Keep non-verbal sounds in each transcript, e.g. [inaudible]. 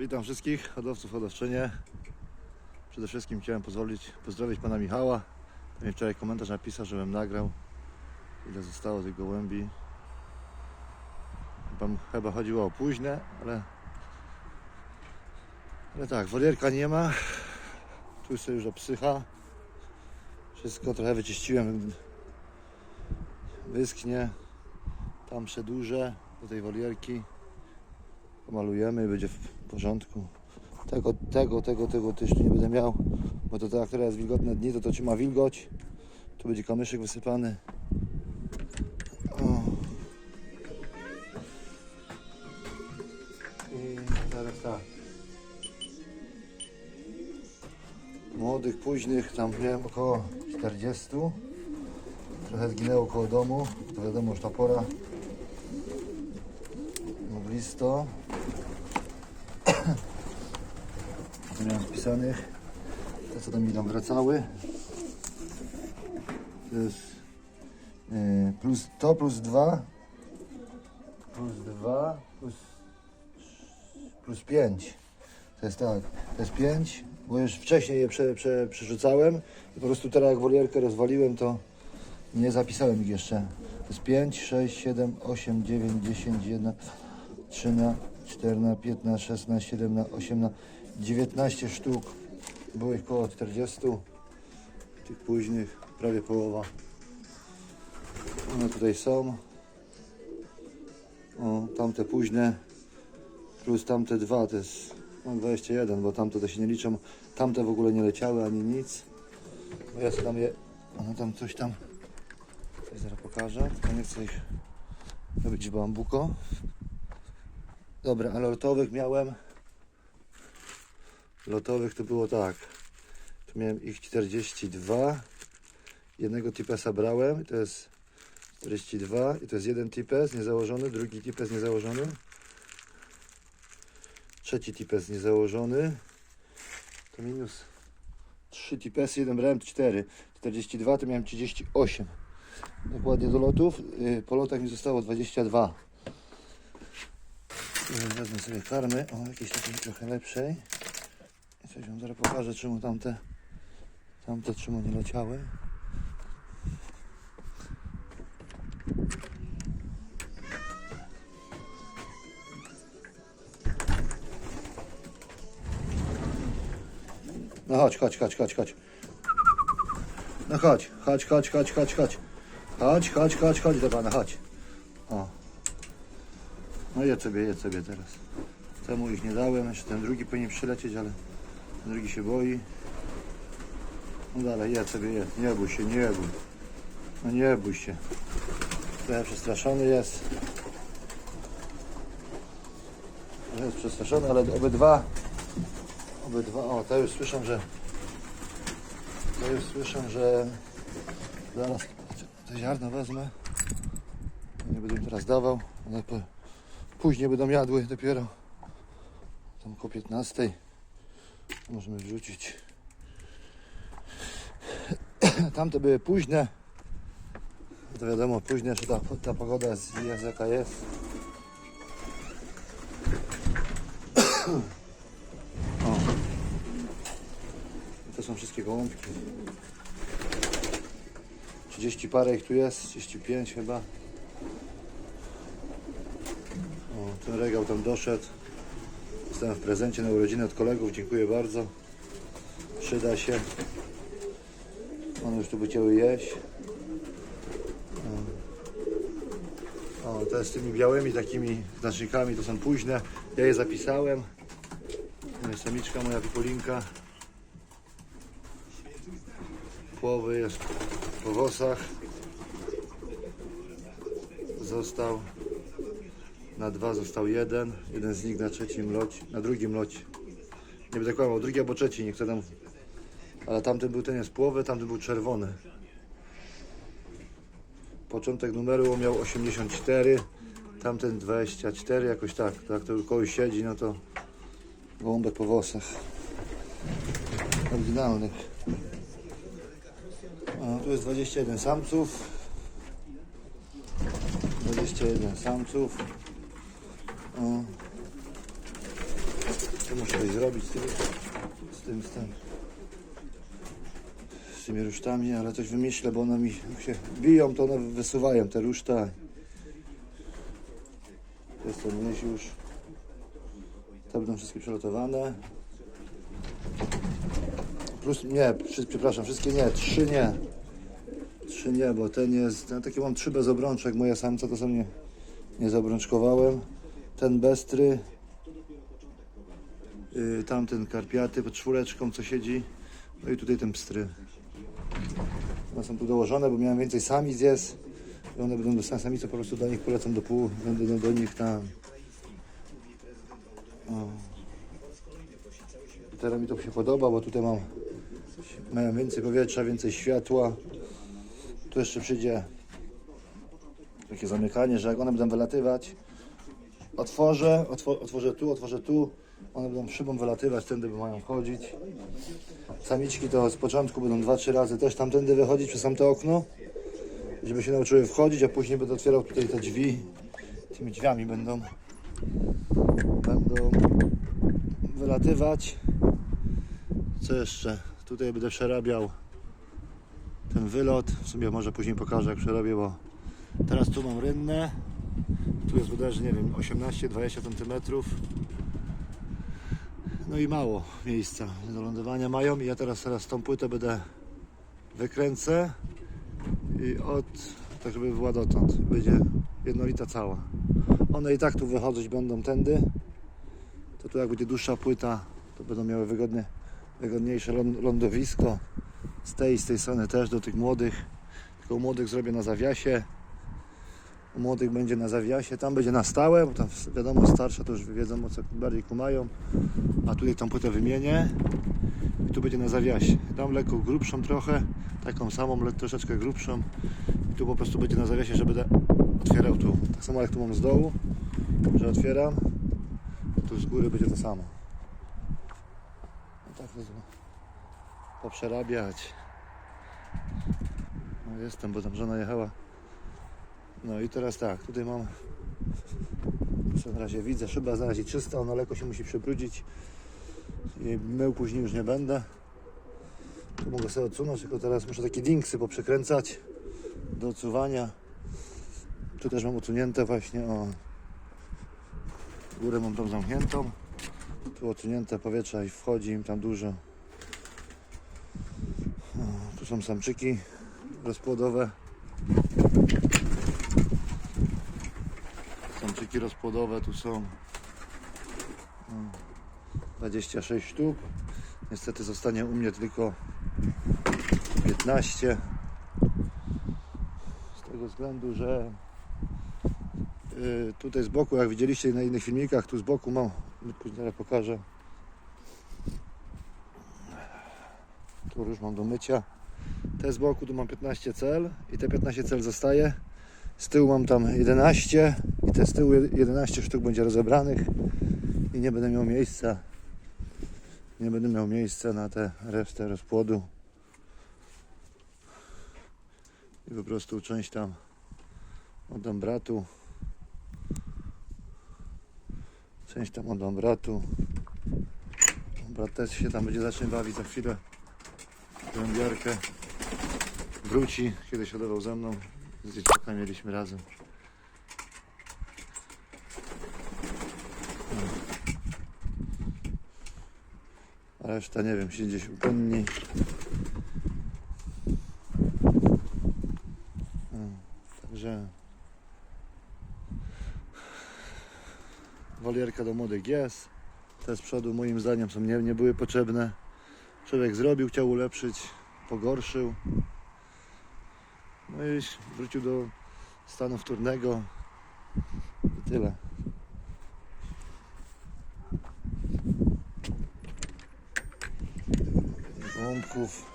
Witam wszystkich hodowców, hodowczynie. Przede wszystkim chciałem pozwolić pozdrowić pana Michała. Mi wczoraj komentarz napisał, żebym nagrał ile zostało tych gołębi. Chyba, chyba chodziło o późne, ale ale tak, wolierka nie ma. Tu sobie już obsycha. Wszystko trochę wyczyściłem. Wyschnie. Tam przedłużę do tej wolierki pomalujemy i będzie w porządku. Tego, tego, tego, tego też nie będę miał, bo to tak, jest wilgotne dni, to to trzyma wilgoć. Tu będzie kamyszek wysypany. O. I teraz tak. Młodych, późnych, tam miałem około 40. Trochę zginęło koło domu, to wiadomo już ta pora. Mglisto. Tu miałem wpisanych. Te co tam mi tam wracały. To jest yy, plus, to plus 2 plus 2 plus, plus 5. To jest tak, to jest 5, bo już wcześniej je prze, prze, przerzucałem i po prostu teraz jak wolierkę rozwaliłem to nie zapisałem ich jeszcze. To jest 5, 6, 7, 8, 9, 10, 1, 13, 14, 15, 16, 17, 18, 19 sztuk. Było ich około 40. Tych późnych, prawie połowa. One tutaj są. O, tamte późne plus tamte dwa to jest no, 21, bo tamte to się nie liczą. Tamte w ogóle nie leciały ani nic. Bo ja sobie tam je, one tam coś tam, zaraz pokażę, tylko nie chcę ich robić bambuko. Dobra, ale lotowych miałem. Lotowych to było tak. Tu miałem ich 42. Jednego tipesa brałem, to jest 42 i to jest jeden tipes niezałożony, drugi tipes niezałożony. Trzeci tipes niezałożony. To minus 3 tipesy, jeden brałem to 4. 42 to miałem 38. Dokładnie do lotów. Yy, Po lotach mi zostało 22. Wezmę sobie karmy, o jakiejś takiej trochę lepszej. I coś wam zaraz pokażę, czemu tamte, tamte czemu nie leciały. No chodź, chodź, chodź, chodź, chodź. No chodź, chodź, chodź, chodź, chodź, chodź. Chodź, chodź, chodź, chodź do pana, chodź. No jedz sobie, jedz sobie teraz. Temu ich nie dałem, jeszcze ten drugi powinien przylecieć, ale ten drugi się boi. No dalej, jedz sobie, jedz. Nie bój się, nie bój. No nie bój się. Trochę przestraszony jest. Trochę jest przestraszony, ale obydwa, obydwa, o, te już słyszę, że te już słyszę, że zaraz te ziarno wezmę. Nie będę im teraz dawał. One po, później będą jadły dopiero. Tam koło 15 możemy wrzucić. [clears throat] Tamte były późne. To wiadomo, późne, że ta, ta pogoda jest, jest jaka jest. [clears throat] O. To są wszystkie gołąbki. 30 parę ich tu jest, 35 chyba. O, ten regał tam doszedł. Dostałem w prezencie na urodziny od kolegów, dziękuję bardzo. Przyda się. One już tu by chciały jeść. O, te z tymi białymi takimi znacznikami to są późne. Ja je zapisałem. Samiczka moja pipolinka. Połowy jest po włosach. Został na dwa został jeden. Jeden z nich na trzecim locie, na drugim locie. Nie będę kłamał, drugi albo trzeci, nie chcę tam. Ale tamten był ten jest połowy, tamten był czerwony. Początek numeru miał 84, tamten 24, jakoś tak. Tak to kogoś siedzi, no to gołąbek po włosach. Oryginalnych. O, tu jest 21 samców. 21 samców. O. Jeszcze muszę coś zrobić z tym, z tym, z tym, z tymi rusztami, ale coś wymyślę, bo one mi się biją, to one wysuwają te ruszta. To jest ten myśl już. Te będą wszystkie przelotowane. Plus, nie, przepraszam, wszystkie nie, trzy nie. Trzy nie, bo ten jest, ja takie mam trzy bez obrączek, moja samca to sobie nie, nie zabrączkowałem. Ten bestry, yy, tamten karpiaty pod czwóreczką, co siedzi, no i tutaj ten pstry. One są tu dołożone, bo miałem więcej samic jest i one będą do samice, po prostu do nich polecam do pół, będę do, nich tam. O. Teraz mi to się podoba, bo tutaj mam mają więcej powietrza, więcej światła. Tu jeszcze przyjdzie takie zamykanie, że jak one będą wylatywać, otworzę, otwo, otworzę tu, otworzę tu, one będą szybą wylatywać, tędy mają wchodzić. Samiczki to z początku będą 2-3 razy też tamtędy wychodzić przez tamte okno, żeby się nauczyły wchodzić, a później będę otwierał tutaj te drzwi. Tymi drzwiami będą będą wylatywać. Co jeszcze? Tutaj będę przerabiał ten wylot. W sumie może później pokażę jak przerobię, bo teraz tu mam rynnę. Tu jest bodajże, nie wiem, 18-20 cm. No i mało miejsca do lądowania mają i ja teraz, teraz tą płytę będę wykręcę i od, tak żeby była dotąd, będzie jednolita cała. One i tak tu wychodzić będą tędy, to tu jak będzie dłuższa płyta, to będą miały wygodnie, wygodniejsze ląd- lądowisko. Z tej z tej strony też do tych młodych. Tylko młodych zrobię na zawiasie. Młodych będzie na zawiasie, tam będzie na stałe, bo tam wiadomo starsze to już wiedzą o co bardziej kumają. A tutaj tą płytę wymienię i tu będzie na zawiasie. Dam lekko grubszą trochę, taką samą, le- troszeczkę grubszą. I tu po prostu będzie na zawiasie, że będę otwierał tu. Tak samo jak tu mam z dołu, że otwieram. Tu z góry będzie to samo. No tak to poprzerabiać. No jestem, bo tam żona jechała. No i teraz tak, tutaj mam na razie widzę, szyba na razie czysta, ona lekko się musi przebrudzić. I mył później już nie będę. Tu mogę sobie odsunąć, tylko teraz muszę takie dinksy poprzekręcać do odsuwania. Tu też mam odsunięte właśnie o górę mam tam zamkniętą. Tu odsunięte powietrza i wchodzi im tam dużo. O, tu są samczyki rozpłodowe. Samczyki rozpłodowe tu są. O, 26 sztuk. Niestety zostanie u mnie tylko 15. Z tego względu, że y, tutaj z boku, jak widzieliście na innych filmikach, tu z boku mam, później pokażę. Tu już mam do mycia. Te z boku tu mam 15 cel i te 15 cel zostaje. Z tyłu mam tam 11 i te z tyłu 11 sztuk będzie rozebranych i nie będę miał miejsca. Nie będę miał miejsca na tę resztę rozpłodu. I po prostu część tam oddam bratu. Część tam oddam bratu. Brat też się tam będzie zacznie bawić za chwilę. Głębiarkę. Wróci, kiedyś hodował ze mną. Z dzieciakami mieliśmy razem. A reszta nie wiem, siedzi gdzieś u penni. Mm, Także wolierka do młodych jest. Te z przodu moim zdaniem są nie, nie były potrzebne. Człowiek zrobił, chciał ulepszyć, pogorszył. No i wrócił do stanu wtórnego. I tyle. Gołąbków.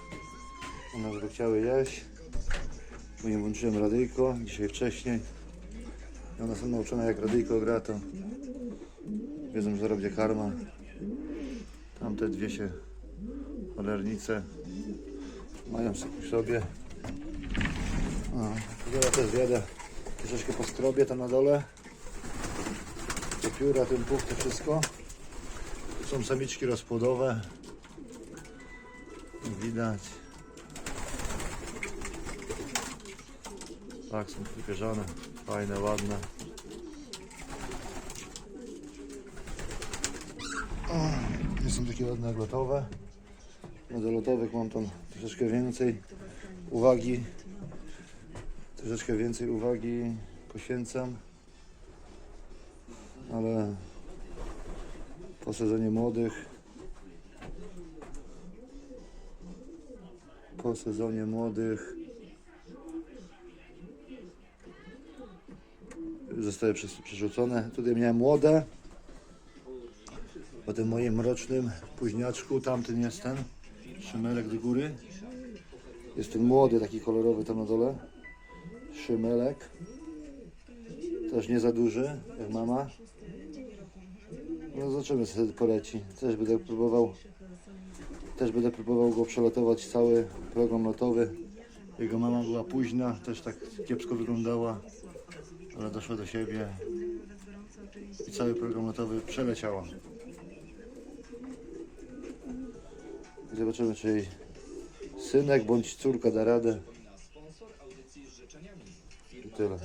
One by chciały jeść. Bo nie włączyłem radyjko dzisiaj wcześniej. I one są nauczone jak radyjko gra to wiedzą, że robię karma. Tamte dwie się cholernice mają sobie ja też zjadę. Troszeczkę poskrobię tam na dole. Te pióra, ten puch, to wszystko. Tu są samiczki rozpłodowe. Widać. Tak, są wypierzone. Fajne, ładne. Nie są takie ładne jak lotowe. No do lotowych mam tam troszeczkę więcej uwagi. Troszeczkę więcej uwagi poświęcam. Ale po sezonie młodych po sezonie młodych zostały przerzucone. Tutaj miałem młode. Po tym moim mrocznym późniaczku, tamten jest ten, szymelek do góry. Jest ten młody, taki kolorowy tam na dole. Szymelek. Też nie za duży, jak mama. No zobaczymy, co poleci. Też będę próbował, też będę próbował go przelotować cały program lotowy. Jego mama była późna, też tak kiepsko wyglądała, ale doszła do siebie i cały program lotowy przeleciała. Zobaczymy, czy jej synek bądź córka da radę. Tyle.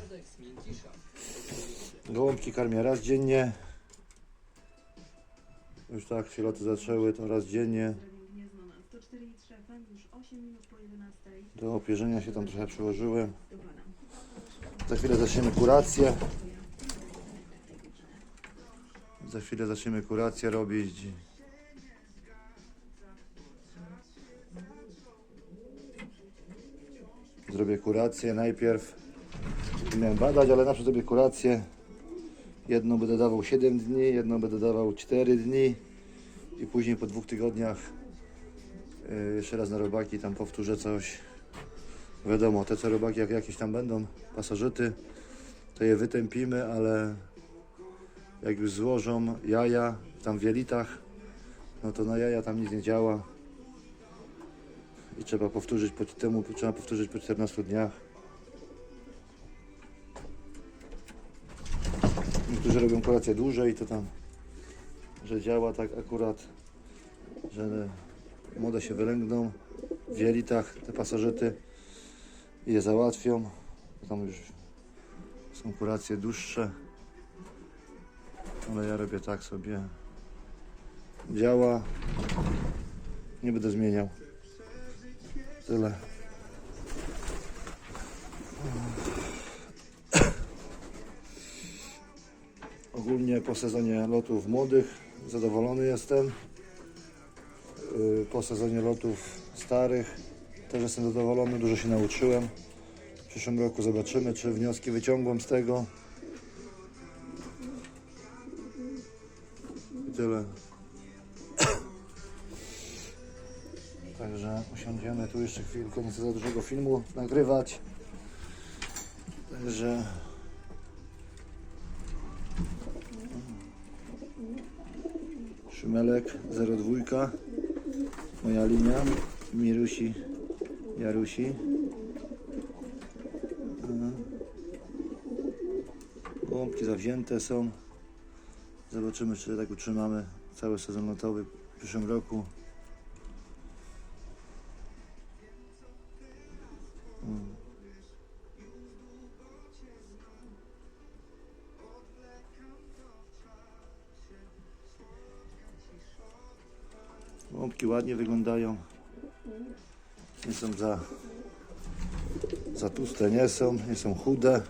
Gołąbki karmię raz dziennie. Już tak się zaczęły, to raz dziennie. Gniezno na 104,3 FM już 8 minut po 11. Do opierzenia się tam trochę przyłożyłem. Za chwilę zaczniemy kurację. Za chwilę zaczniemy kurację robić. Zrobię kurację najpierw. Miałem badać, ale najpierw zrobię kurację. Jedną będę dawał 7 dni, jedną będę dawał 4 dni i później po dwóch tygodniach yy, jeszcze raz na robaki tam powtórzę coś. Wiadomo, te co robaki jak jakieś tam będą, pasożyty, to je wytępimy, ale jak już złożą jaja tam w jelitach, no to na jaja tam nic nie działa. I trzeba powtórzyć po temu, trzeba powtórzyć po 14 dniach. Niektórzy robią kolację dłużej, to tam, że działa tak akurat, że młode się wylęgną w jelitach, te pasożyty je załatwią. Tam już są kuracje dłuższe, ale ja robię tak sobie. Działa. Nie będę zmieniał. Tyle. Ogólnie po sezonie lotów młodych zadowolony jestem. Yy, Po sezonie lotów starych też jestem zadowolony, dużo się nauczyłem. W przyszłym roku zobaczymy, czy wnioski wyciągłem z tego. I tyle. [coughs] Także usiądziemy tu jeszcze chwilkę, nie chcę za dużego filmu nagrywać. Także Szymelek 02 Moja linia Mirusi Jarusi Mhm. Gołąbki zawzięte są Zobaczymy czy tak utrzymamy cały sezon lotowy w przyszłym roku Mm. Gołąbki ładnie wyglądają. Nie są za, za tłuste, nie są, nie są chude.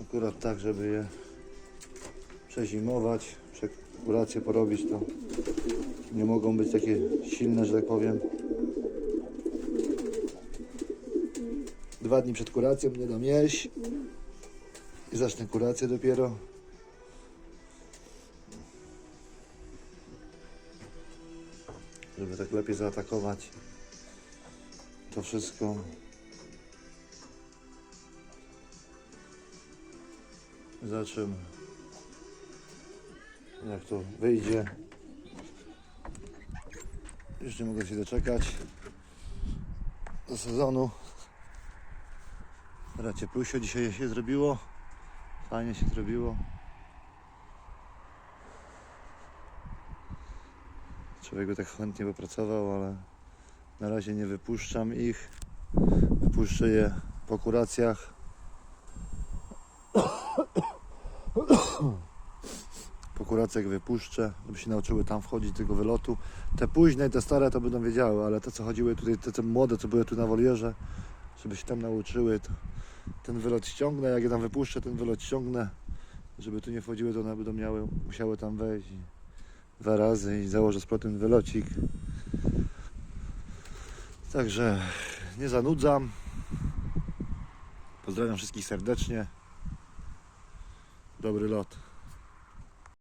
Akurat tak, żeby je przezimować, kurację porobić, to nie mogą być takie silne, że tak powiem. Dwa dni przed kuracją nie dam jeść i zacznę kurację dopiero. Żeby tak lepiej zaatakować to wszystko. Zobaczymy jak to wyjdzie. Nie mogę się doczekać do sezonu. Teraz cieplusio dzisiaj się zrobiło. Fajnie się zrobiło. Człowiek by tak chętnie popracował, ale na razie nie wypuszczam ich. Wypuszczę je po kuracjach. Po kuracjach wypuszczę, żeby się nauczyły tam wchodzić tego wylotu. Te późne te stare to będą wiedziały, ale te co chodziły tutaj, te, te młode co były tu na wolierze, żeby się tam nauczyły, ten wylot ściągnę, jak je tam wypuszczę, ten wylot ściągnę, żeby tu nie wchodziły, to one będą miały, musiały tam wejść dwa razy i założę z powrotem wylocik. Także nie zanudzam. Pozdrawiam wszystkich serdecznie. Dobry lot.